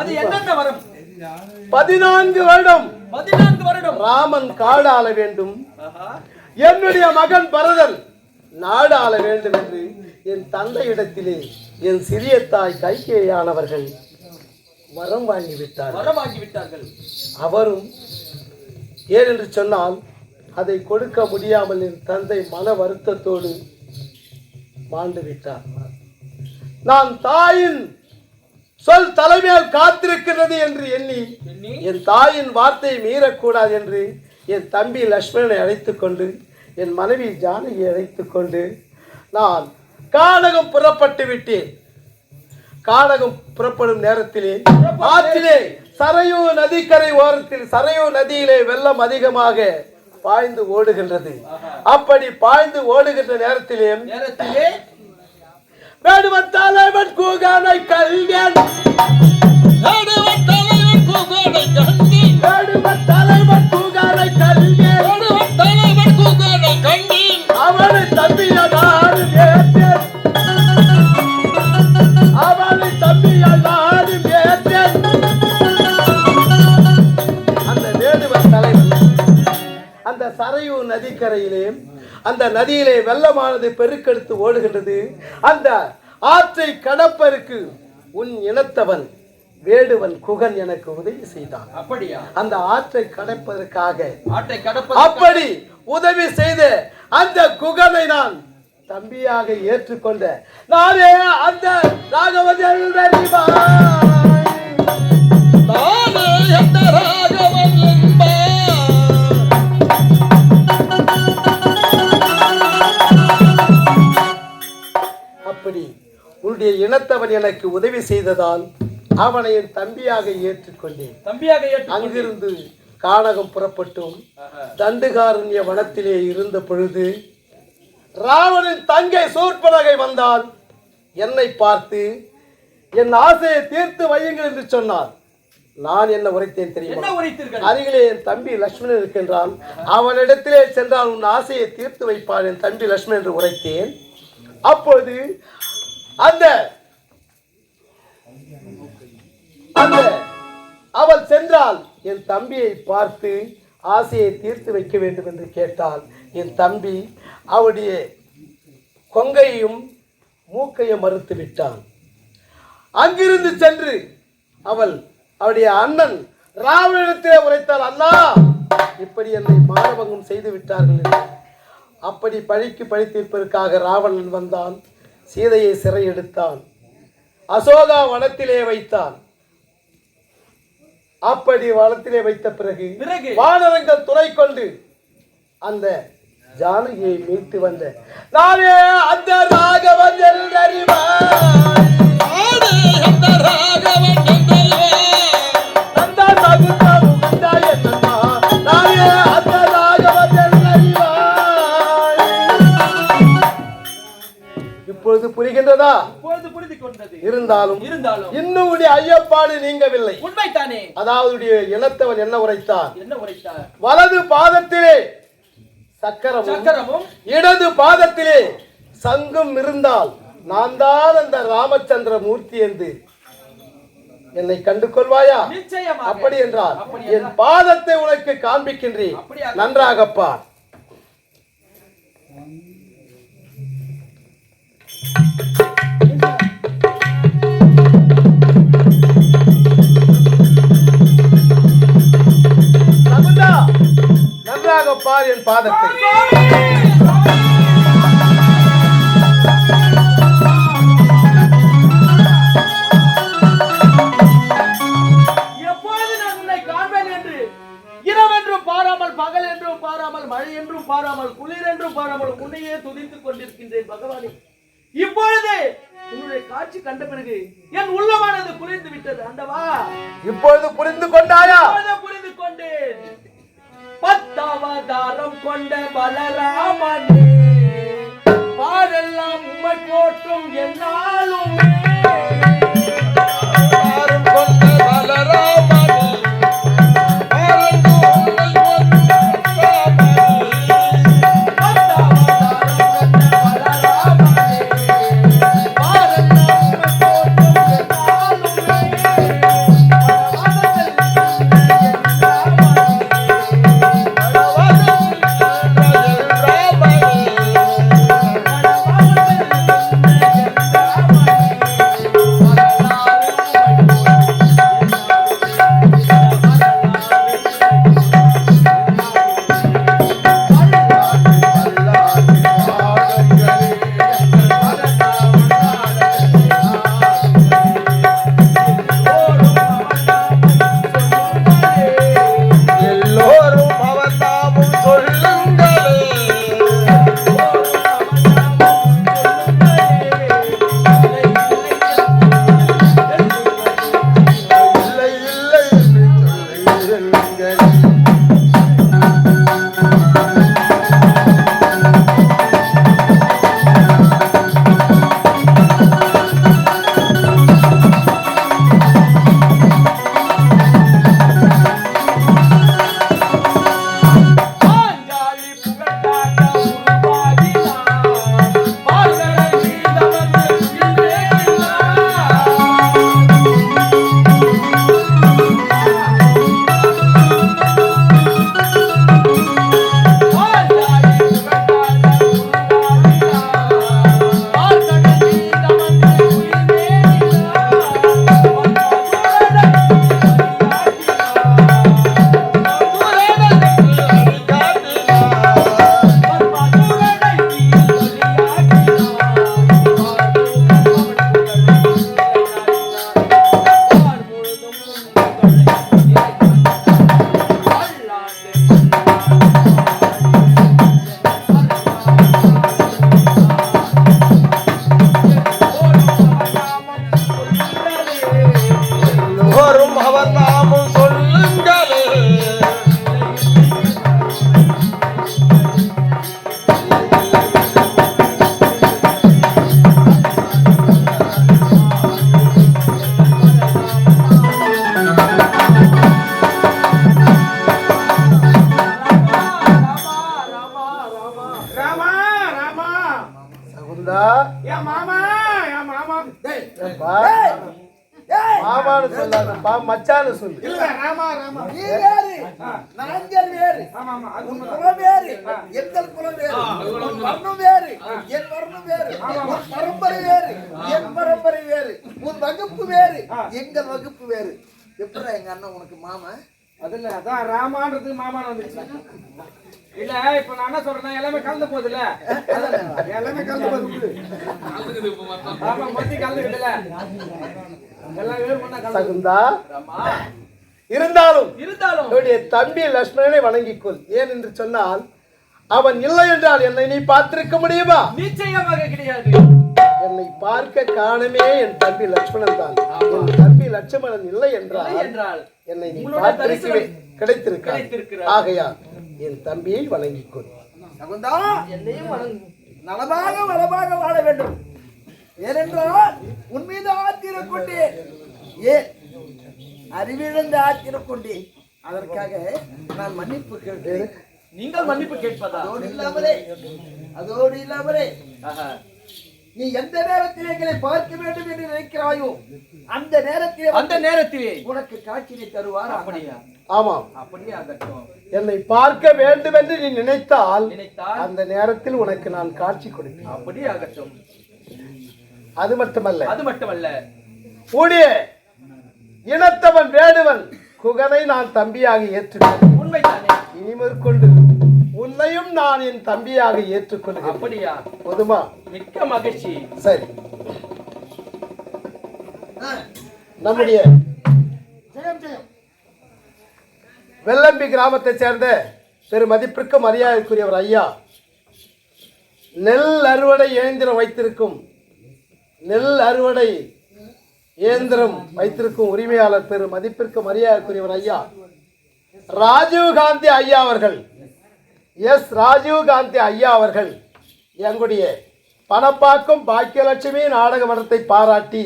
அது? என்னென்ன வரம்? பதினான்கு வருடம். பதினான்கு வருடம். ராமன் காடு ஆள வேண்டும். என்னுடைய மகன் பரதன் நாடு ஆள வேண்டும் என்று என் தந்தையிடத்திலே என் சிறிய தாய் கைகேயானவர்கள் வரம் வாங்கி விட்டார் வரம் வாங்கி விட்டார்கள். அவரும் ஏனென்று சொன்னால் அதை கொடுக்க முடியாமல் என் தந்தை மன வருத்தத்தோடு மாண்டு விட்டார். நான் தாயின் சொல் தலைமையால் காத்திருக்கிறது என்று எண்ணி என் தாயின் வார்த்தையை மீறக்கூடாது என்று என் தம்பி லக்ஷ்மணனை அழைத்துக் கொண்டு என் மனைவி ஜானகியை அழைத்துக் கொண்டு நான் கானகம் புறப்பட்டு விட்டேன். கானகம் புறப்படும் நேரத்திலே ஆற்றிலே சரையூ நதிக்கரை ஓரத்தில் சரையூ நதியிலே வெள்ளம் அதிகமாக பாய்ந்து ஓடுகின்றது. அப்படி பாய்ந்து ஓடுகின்ற நேரத்திலே தலைவன் கூகானை கல்வியன். நடுவன் தலைவன் கூகானை கண்டேன் வேடுவன் தலைவன் கூகானை கல்வியன். நடுவன் தலைவன் கூகானை கண்டேன் அவனை தம்பியதாறு வேற்றன் அவனை தம்பியதாறு வேற்றன் அந்த வேடுவன் தலைவன் அந்த சரையூ நதிக்கரையிலே அந்த நதியிலே வெள்ளமானது பெருக்கெடுத்து ஓடுகின்றது. அந்த ஆற்றை கடப்பருக்கு உன் இனத்தவன் வேடுவன் குகன் எனக்கு உதவி செய்தான். அப்படியா? அந்த ஆற்றை கடப்பதற்காக ஆட்டை கடப்பது அப்படி உதவி செய்த அந்த குகனை நான் தம்பியாக ஏற்றுக்கொண்ட நானே அந்த ராகவன் உன்னுடைய இனத்தவன் எனக்கு உதவி செய்ததால் அவனை என் தம்பியாக ஏற்றுக்கொண்டேன். தம்பியாக அங்கிருந்து கானகம் புறப்பட்டும். தண்டுகாரண்ய வனத்திலே இருந்த பொழுது ராவணன் தங்கை சூர்பனகை வந்தால் என்னை பார்த்து என் ஆசையை தீர்த்து வையுங்கள் என்று சொன்னார். நான் என்ன உரைத்தேன் தெரியுமா? அருகிலே என் தம்பி லட்சுமணன் இருக்கின்றான். அவனிடத்திலே சென்றால் உன் ஆசையை தீர்த்து வைப்பான் என் தம்பி லட்சுமணன் என்று உரைத்தேன். அப்பொழுது அந்த அந்த அவள் சென்றால் என் தம்பியை பார்த்து ஆசையை தீர்த்து வைக்க வேண்டும் என்று கேட்டால் என் தம்பி அவளுடைய கொங்கையும் மூக்கையும் மறுத்து விட்டான். அங்கிருந்து சென்று அவள் அவளுடைய அண்ணன் ராவணத்திலே உரைத்தாள் அண்ணா இப்படி என்னை மானபங்கம் செய்து விட்டார்கள் அப்படி பழிக்கு பழி தீர்ப்பதற்காக ராவணன் வந்தான். சீதையை சிறை எடுத்தான் அசோகா வனத்திலே வைத்தான். அப்படி வனத்திலே வைத்த பிறகு வானரங்கள் துணை கொண்டு அந்த ஜானகியை மீட்டு வந்த. நானே அந்த ராகவன் என்றறிவாய். புரிகின்றதா இப்பொழுது புரிந்து கொண்டது இருந்தாலும் இருந்தாலும் இன்னும் ஐயப்பாடு நீங்கவில்லை. உண்மைதானே? அதாவது இனத்தவன் என்ன உரைத்தான்? என்ன உரைத்தார்? வலது பாதத்திலே சக்கரமும் சக்கரமும் இடது பாதத்திலே சங்கம் இருந்தால் நான் தான் அந்த ராமச்சந்திர மூர்த்தி என்று என்னை கண்டு கொள்வாயா அப்படி என்றால் என் பாதத்தை உனக்கு காண்பிக்கின்றேன். அப்படியா? நன்றாக பார் என் பாதத்தை. பாராமல் பகல் என்றும் பாராமல் மழை என்றும் பாராமல் குளிர் என்றும் பாராமல் உன்னையே துதித்துக் கொண்டிருக்கின்றேன் பகவானே. இப்பொழுது உன்னுடைய காட்சி கண்ட பிறகு என் உள்ளமானது குளிர்ந்து விட்டது அண்டவா. இப்பொழுது புரிந்து கொண்டாயா? புரிந்து கொண்டேன். பத்தாவதாரம் கொண்ட பலராமனே பாடெல்லாம் உம்மை போற்றும் என்னாலும். மச்சான்னு சொல்லு. இல்ல ராமா ராமா. நீ வேறு. நாங்கள் வேறு. ஆமா ஆமா அது உன் குலம் வேறு. எங்கள் குலம் வேறு. வர்ணம் வேறு. என் வர்ணம் வேறு. உன் பரம்பரை வேறு. என் பரம்பரை வேறு. உன் வகுப்பு வேறு. எங்கள் வகுப்பு வேறு. எப்படா எங்க அண்ணன் உனக்கு மாமா? அதுல அதான் ராமான்றது மாமான்னு வந்துச்சு இல்ல இப்ப நான் என்ன சொல்றேன் எல்லாமே கலந்து போகுதுல்ல. எல்லாமே கலந்து போகுது. ஆமா மொத்தி கலந்துக்கிட்டுல எல்லாம் வேறு பண்ணா இருந்தாலும் இருந்தாலும். என்னுடைய தம்பி லட்சுமணனை வணங்கிக்கொள் ஏன் என்று சொன்னால் அவன் இல்லை என்றால் என்னை நீ பார்த்திருக்க முடியுமா? நிச்சயமாக கிடையாது. என்னை பார்க்க காணமே என் தம்பி லட்சுமணன் தான். என் தம்பி லட்சுமணன் இல்லை என்றால் என்னை நீ பார்த்திருக்கவே கிடைத்திருக்கிறார். ஆகையால் என் தம்பியை வணங்கிக்கொள். சகுந்தா என்னையும் நலமாக வளமாக வாழ வேண்டும். ஏனென்றால் உன் மீது ஆத்திரம் கொண்டேன் ஏன் அறிவிழந்த ஆத்திரம் கொண்டேன் அதற்காக நான் மன்னிப்பு கேட்டேன். நீங்கள் மன்னிப்பு கேட்பதா? அதோடு இல்லாமலே அதோடு இல்லாமலே ஆஹா. நீ எந்த நேரத்தில் எங்களை பார்க்க வேண்டும் என்று நினைக்கிறாயோ அந்த நேரத்தில் அந்த நேரத்திலே. உனக்கு காட்சியை தருவார் அப்படியா? ஆமாம். அப்படியே ஆகட்டும் என்னை பார்க்க வேண்டும் என்று நீ நினைத்தால் நினைத்தால் அந்த நேரத்தில் உனக்கு நான் காட்சி கொடுப்பேன். அப்படியே ஆகட்டும் அது மட்டுமல்ல அது மட்டுமல்ல. உடைய இனத்தவன் வேடுவன் குகனை நான் தம்பியாக ஏற்றுக்கொண்டேன் உண்மைதானே? இனி மேற்கொண்டு உன்னையும் நான் என் தம்பியாக ஏற்றுக்கொள்கிறேன். அப்படியா? போதுமா? மிக்க மகிழ்ச்சி. சரி. நம்முடைய ஜெயம் ஜெயம். வெள்ளம்பி கிராமத்தைச் சேர்ந்த பெரு மதிப்பிற்கு மரியாதைக்குரியவர் ஐயா. நெல் அறுவடை இயந்திரம் வைத்திருக்கும் நெல் அறுவடை இயந்திரம் வைத்திருக்கும் உரிமையாளர் பெரு மதிப்பிற்கு மரியாதைக்குரியவர் ஐயா. ராஜீவ் காந்தி ஐயா அவர்கள் எஸ் ராஜீவ் காந்தி ஐயா அவர்கள் எங்களுடைய பணப்பாக்கம் பாக்கியலட்சுமி நாடக மன்றத்தை பாராட்டி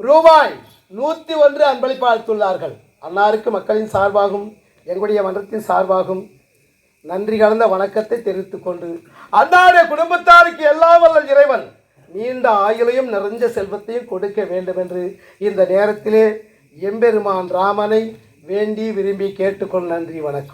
ரூபாய் நூற்றி ஒன்று அன்பளிப்பு அளித்துள்ளார்கள் அன்னாருக்கு மக்களின் சார்பாகும் எங்களுடைய மன்றத்தின் சார்பாகும் நன்றி கலந்த வணக்கத்தை தெரிவித்துக் கொண்டு அன்னாருடைய குடும்பத்தாருக்கு எல்லா வல்ல இறைவன் நீண்ட ஆயுளையும் நிறைஞ்ச செல்வத்தையும் கொடுக்க வேண்டும் என்று இந்த நேரத்திலே எம்பெருமான் ராமனை வேண்டி விரும்பி கேட்டுக்கொள் நன்றி வணக்கம்.